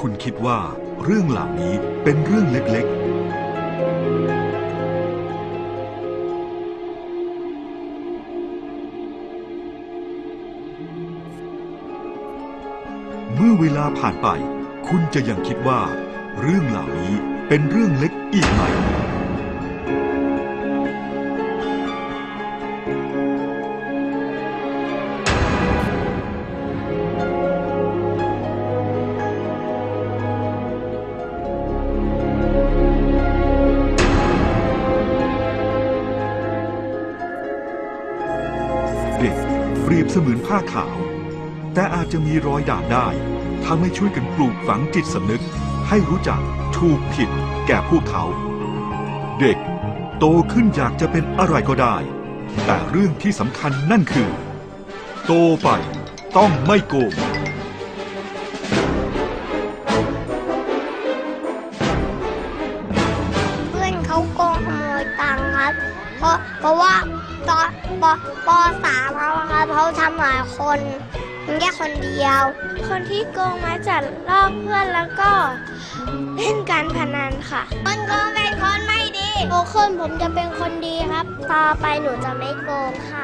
คุณคิดว่าเรื่องเหล่านี้เป็นเรื่องเล็ก ๆ เมื่อเวลาผ่านไป คุณจะยังคิดว่า เรื่องเหล่านี้เป็นเรื่องเล็กอีกไหม เด็ก เปรียบเสมือนผ้าขาว แต่อาจจะมีรอยด่างได้ ถ้าไม่ช่วยกันปลูกฝังจิตสำนึก ให้รู้จักถูกผิดแก่พวกเขา เด็ก โตขึ้นอยากจะเป็นอะไรก็ได้ แต่เรื่องที่สำคัญนั่นคือ โตไปต้องไม่โกงเพื่อนเขาโกงขโมยตังค์ครับ เพราะเพราะว่าตอน ปปสามเขาอะครับเขาทำหลายคนมันแค่คนเดียว คนที่โกงมาจัดลอกเพื่อนแล้วก็เล่นการพนันค่ะมันโกงเป็นคนไม่ดีโตขึ้นผมจะเป็นคนดีครับ ต่อไปหนูจะไม่โกงค่ะ